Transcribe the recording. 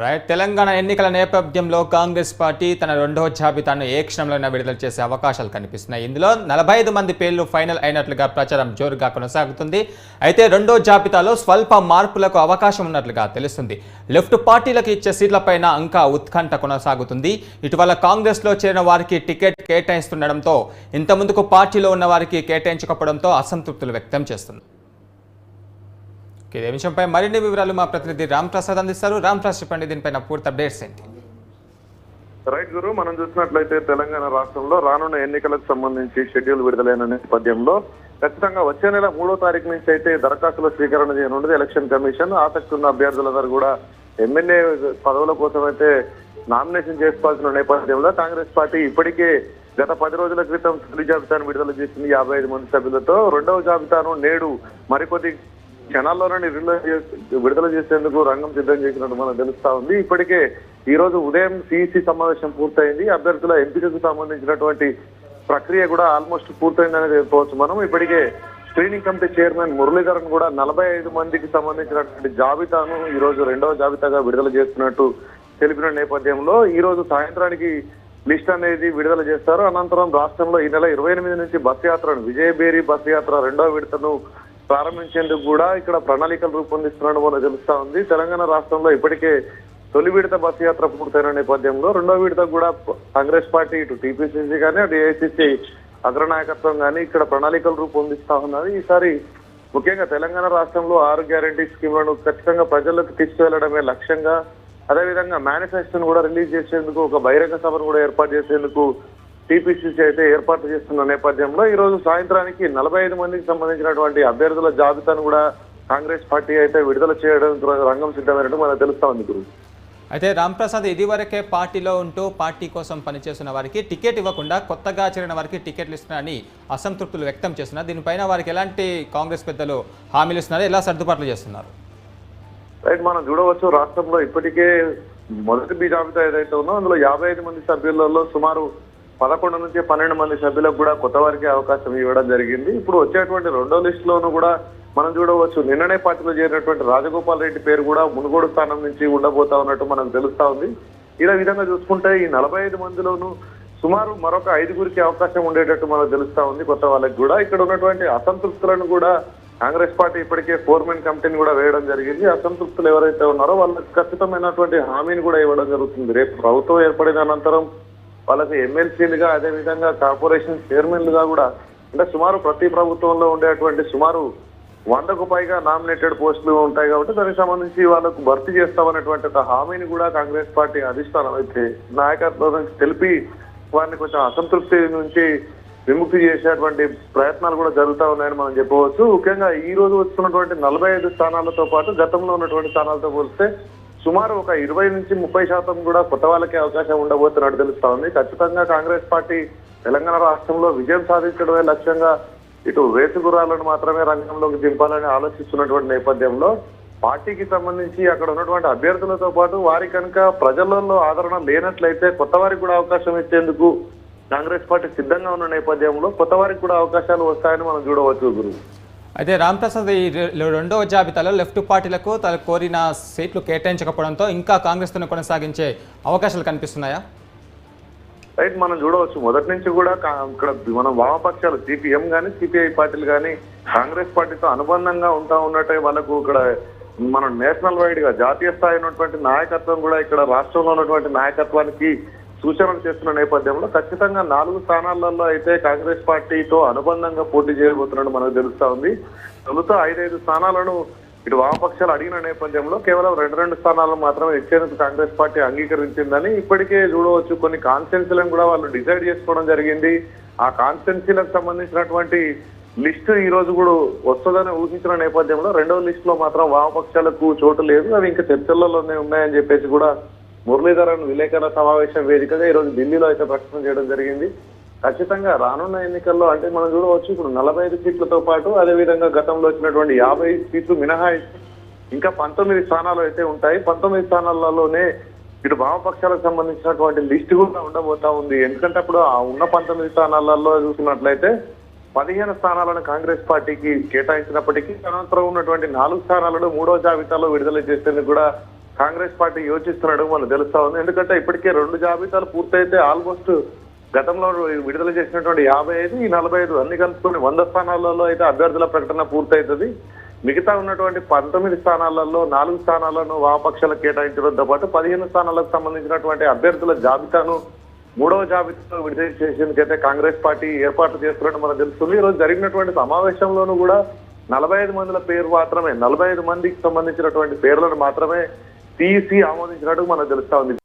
Right Telangana ఎన్నికల నేపథ్యంలో Congress party తన రెండవ జాబితాను ఏ క్షణంలోనే విడుదల చేసే అవకాశాలు కనిపిస్తున్నాయి. ఇందులో నలభై ఐదు మంది పేర్లు ఫైనల్ అయినట్లుగా ప్రచారం జోరుగా కొనసాగుతుంది. అయితే రెండో జాబితాలో స్వల్ప మార్పులకు అవకాశం ఉన్నట్లుగా తెలుస్తుంది. లెఫ్ట్ పార్టీలకు ఇచ్చే సీట్లపైన ఇంకా ఉత్కంఠ కొనసాగుతుంది. ఇటీవల కాంగ్రెస్లో చేరిన వారికి టికెట్ కేటాయిస్తుండడంతో ఇంతముందుకు పార్టీలో ఉన్న వారికి కేటాయించకపోవడంతో అసంతృప్తులు వ్యక్తం చేస్తుంది ఇదే విషయంపై మరిన్ని వివరాలు మా ప్రతినిధి రామ్ ప్రసాద్ అందిస్తారు. రామ్ ప్రసాద్ చెప్పండి దీనిపైన పూర్తి అప్డేట్స్ ఏంటి? రైట్ గురు మనం చూసినట్లయితే తెలంగాణ రాష్ట్రంలో రానున్న ఎన్నికలకు సంబంధించి షెడ్యూల్ విడుదలైన నేపథ్యంలో ఖచ్చితంగా వచ్చే నెల మూడో తారీఖు నుంచి అయితే దరఖాస్తుల స్వీకరణ చేయనున్నది ఎలక్షన్ కమిషన్. ఆసక్తి ఉన్న అభ్యర్థులందరూ కూడా ఎమ్మెల్యే పదవుల కోసం అయితే నామినేషన్ చేసుకోవాల్సిన నేపథ్యంలో కాంగ్రెస్ పార్టీ ఇప్పటికే గత పది రోజుల క్రితం తొలి జాబితాను విడుదల చేసింది యాభై ఐదు మంది సభ్యులతో. రెండవ జాబితాను నేడు మరికొద్ది క్షణాల్లోనే రిలీజ్ చేసి విడుదల చేసేందుకు రంగం సిద్ధం చేసినట్టు మనకు తెలుస్తా ఉంది. ఇప్పటికే ఈ రోజు ఉదయం సిఇసి సమావేశం పూర్తయింది. అభ్యర్థుల ఎంపికకు సంబంధించినటువంటి ప్రక్రియ కూడా ఆల్మోస్ట్ పూర్తయిందని చెప్పుకోవచ్చు మనం. ఇప్పటికే స్క్రీనింగ్ కమిటీ చైర్మన్ మురళీధరన్ కూడా నలభై ఐదు మందికి సంబంధించినటువంటి జాబితాను ఈ రోజు రెండవ జాబితాగా విడుదల చేస్తున్నట్టు తెలిపిన నేపథ్యంలో ఈ రోజు సాయంత్రానికి లిస్ట్ అనేది విడుదల చేస్తారు. అనంతరం రాష్ట్రంలో ఈ నెల ఇరవై ఎనిమిది నుంచి బస్ యాత్రను విజయబేరి బస్ యాత్ర రెండవ విడతను ప్రారంభించేందుకు కూడా ఇక్కడ ప్రణాళికలు రూపొందిస్తున్నాడు మనకు తెలుస్తా ఉంది. తెలంగాణ రాష్ట్రంలో ఇప్పటికే తొలి విడత బస్ యాత్ర పూర్తయిన నేపథ్యంలో రెండో విడత కూడా కాంగ్రెస్ పార్టీ ఇటు టీపీసీసీ కానీ అటు ఏఐసీసీ అగ్రనాయకత్వం కానీ ఇక్కడ ప్రణాళికలు రూపొందిస్తా ఉన్నది. ఈసారి ముఖ్యంగా తెలంగాణ రాష్ట్రంలో ఆరు గ్యారంటీ స్కీమ్లను ఖచ్చితంగా ప్రజలకు తీసుకువెళ్ళడమే లక్ష్యంగా అదేవిధంగా మేనిఫెస్టోను కూడా రిలీజ్ చేసేందుకు ఒక బహిరంగ సభను కూడా ఏర్పాటు చేసేందుకు టీపీసీసీ అయితే ఏర్పాటు చేస్తున్న నేపథ్యంలో ఈ రోజు సాయంత్రానికి నలభై ఐదు మందికి సంబంధించినటువంటి అభ్యర్థుల జాబితాను కూడా కాంగ్రెస్ పార్టీ అయితే విడుదల చేయడం రంగం సిద్ధమైనట్టు మనకు తెలుస్తా ఉంది గురు. అయితే రామ్ ప్రసాద్ ఇదివరకే పార్టీలో ఉంటూ పార్టీ కోసం పనిచేస్తున్న వారికి టికెట్ ఇవ్వకుండా కొత్తగా చేరిన వారికి టికెట్లు ఇస్తున్నారని అసంతృప్తులు వ్యక్తం చేస్తున్నారు. దీనిపైన వారికి ఎలాంటి కాంగ్రెస్ పెద్దలు హామీలు ఇస్తున్నారు? ఎలా సర్దుబాట్లు చేస్తున్నారు? రైట్ మనం చూడవచ్చు రాష్ట్రంలో ఇప్పటికే మొదటి బి జాబితా ఏదైతే ఉందో అందులో యాభై ఐదు మంది సభ్యులలో సుమారు పదకొండు నుంచి పన్నెండు మంది సభ్యులకు కూడా కొత్త వారికి అవకాశం ఇవ్వడం జరిగింది. ఇప్పుడు వచ్చేటువంటి రెండో లిస్ట్ లోను కూడా మనం చూడవచ్చు. నిన్ననే పార్టీలో చేరినటువంటి రాజగోపాల్ రెడ్డి పేరు కూడా మునుగోడు స్థానం నుంచి ఉండబోతా ఉన్నట్టు మనకు తెలుస్తా ఉంది. ఇలా విధంగా చూసుకుంటే ఈ నలభై ఐదు మందిలోనూ సుమారు మరొక ఐదుగురికి అవకాశం ఉండేటట్టు మనకు తెలుస్తా ఉంది కొత్త వాళ్ళకి కూడా. ఇక్కడ ఉన్నటువంటి అసంతృప్తులను కూడా కాంగ్రెస్ పార్టీ ఇప్పటికే ఫోర్మెన్ కమిటీని కూడా వేయడం జరిగింది. అసంతృప్తులు ఎవరైతే ఉన్నారో వాళ్ళకి ఖచ్చితమైనటువంటి హామీని కూడా ఇవ్వడం జరుగుతుంది. రేపు ప్రభుత్వం ఏర్పడిన అనంతరం వాళ్ళకి ఎమ్మెల్సీలుగా అదేవిధంగా కార్పొరేషన్ చైర్మన్లుగా కూడా అంటే సుమారు ప్రతి ప్రభుత్వంలో ఉండేటువంటి సుమారు వందకు పైగా నామినేటెడ్ పోస్టులు ఉంటాయి కాబట్టి దానికి సంబంధించి వాళ్ళకు భర్తీ చేస్తామనేటువంటి ఒక హామీని కూడా కాంగ్రెస్ పార్టీ అధిష్టానం అయితే నాయకత్వం నుంచి తెలిపి వారిని కొంచెం అసంతృప్తి నుంచి విముక్తి చేసేటువంటి ప్రయత్నాలు కూడా జరుగుతూ ఉన్నాయని మనం చెప్పవచ్చు. ముఖ్యంగా ఈ రోజు వస్తున్నటువంటి నలభై ఐదు స్థానాలతో పాటు గతంలో ఉన్నటువంటి స్థానాలతో పోలిస్తే సుమారు ఒక ఇరవై నుంచి ముప్పై శాతం కూడా కొత్త వాళ్ళకే అవకాశం ఉండబోతున్నట్టు తెలుస్తా ఉంది. ఖచ్చితంగా కాంగ్రెస్ పార్టీ తెలంగాణ రాష్ట్రంలో విజయం సాధించడమే లక్ష్యంగా ఇటు వేసుగురాలను మాత్రమే రంగంలోకి దింపాలని ఆలోచిస్తున్నటువంటి నేపథ్యంలో పార్టీకి సంబంధించి అక్కడ ఉన్నటువంటి అభ్యర్థులతో పాటు వారి కనుక ప్రజలలో ఆదరణ లేనట్లయితే కొత్త వారికి కూడా అవకాశం ఇచ్చేందుకు కాంగ్రెస్ పార్టీ సిద్ధంగా ఉన్న నేపథ్యంలో కొత్త వారికి కూడా అవకాశాలు వస్తాయని మనం చూడవచ్చు గురువు. అయితే రామ్ ప్రసాద్ ఈ రెండవ జాబితాలో లెఫ్ట్ పార్టీలకు తన కోరిన సీట్లు కేటాయించకపోవడంతో ఇంకా కాంగ్రెస్తో కొనసాగించే అవకాశాలు కనిపిస్తున్నాయా? రైట్ మనం చూడవచ్చు. మొదటి నుంచి కూడా ఇక్కడ మన వామపక్షాలు సిపిఎం కానీ సిపిఐ పార్టీలు కానీ కాంగ్రెస్ పార్టీతో అనుబంధంగా ఉంటా ఉన్నట్టే వాళ్ళకు ఇక్కడ మనం నేషనల్ వైడ్గా జాతీయ స్థాయి ఉన్నటువంటి నాయకత్వం కూడా ఇక్కడ రాష్ట్రంలో ఉన్నటువంటి నాయకత్వానికి సూచనలు చేస్తున్న నేపథ్యంలో ఖచ్చితంగా నాలుగు స్థానాలలో అయితే కాంగ్రెస్ పార్టీతో అనుబంధంగా పోటీ చేయబోతున్నట్టు మనకు తెలుస్తా ఉంది. తొలుత ఐదైదు స్థానాలను ఇటు వామపక్షాలు అడిగిన నేపథ్యంలో కేవలం రెండు రెండు స్థానాలను మాత్రమే ఇచ్చేందుకు కాంగ్రెస్ పార్టీ అంగీకరించిందని ఇప్పటికే చూడవచ్చు. కొన్ని కాన్స్టెన్సీలను కూడా వాళ్ళు డిసైడ్ చేసుకోవడం జరిగింది. ఆ కాన్స్టెన్సీలకు సంబంధించినటువంటి లిస్ట్ ఈ రోజు కూడా వస్తుందని ఊహించిన నేపథ్యంలో రెండవ లిస్ట్లో మాత్రం వామపక్షాలకు చోటు లేదు. అవి ఇంకా చర్చలలోనే ఉన్నాయని చెప్పేసి కూడా మురళీధరన్ విలేకరుల సమావేశం వేదికగా ఈ ఢిల్లీలో అయితే ప్రకటన చేయడం జరిగింది. ఖచ్చితంగా రానున్న ఎన్నికల్లో అంటే మనం చూడవచ్చు ఇప్పుడు నలభై ఐదు సీట్లతో పాటు అదే విధంగా గతంలో వచ్చినటువంటి యాభై సీట్లు మినహాయిస్తూ ఇంకా పంతొమ్మిది స్థానాలు అయితే ఉంటాయి. పంతొమ్మిది స్థానాలలోనే ఇటు వామపక్షాలకు సంబంధించినటువంటి లిస్ట్ కూడా ఉండబోతా ఉంది. ఎందుకంటే అప్పుడు ఆ ఉన్న పంతొమ్మిది స్థానాలలో చూసినట్లయితే పదిహేను స్థానాలను కాంగ్రెస్ పార్టీకి కేటాయించినప్పటికీ అనంతరం ఉన్నటువంటి నాలుగు స్థానాలను మూడో జాబితాలో విడుదల చేసేందుకు కూడా కాంగ్రెస్ పార్టీ యోచిస్తున్నాడు మనకు తెలుస్తా ఉంది. ఎందుకంటే ఇప్పటికే రెండు జాబితాలు పూర్తయితే ఆల్మోస్ట్ గతంలో విడుదల చేసినటువంటి యాభై ఐదు ఈ నలభై ఐదు అన్ని కలుపుకొని వంద స్థానాలలో అయితే అభ్యర్థుల ప్రకటన పూర్తవుతుంది మిగతా ఉన్నటువంటి పంతొమ్మిది స్థానాలలో నాలుగు స్థానాలను వామపక్షాలు కేటాయించడంతో పాటు పదిహేను స్థానాలకు సంబంధించినటువంటి అభ్యర్థుల జాబితాను మూడవ జాబితాలో విడుదల చేసేందుకైతే కాంగ్రెస్ పార్టీ ఏర్పాట్లు చేస్తున్నట్టు మనకు తెలుస్తుంది. ఈ రోజు జరిగినటువంటి సమావేశంలోనూ కూడా నలభై ఐదు మందిల పేరు మాత్రమే నలభై ఐదు మందికి సంబంధించినటువంటి పేర్లను మాత్రమే తీసి ఆమోదించినట్టు మనకు తెలుస్తా ఉంది.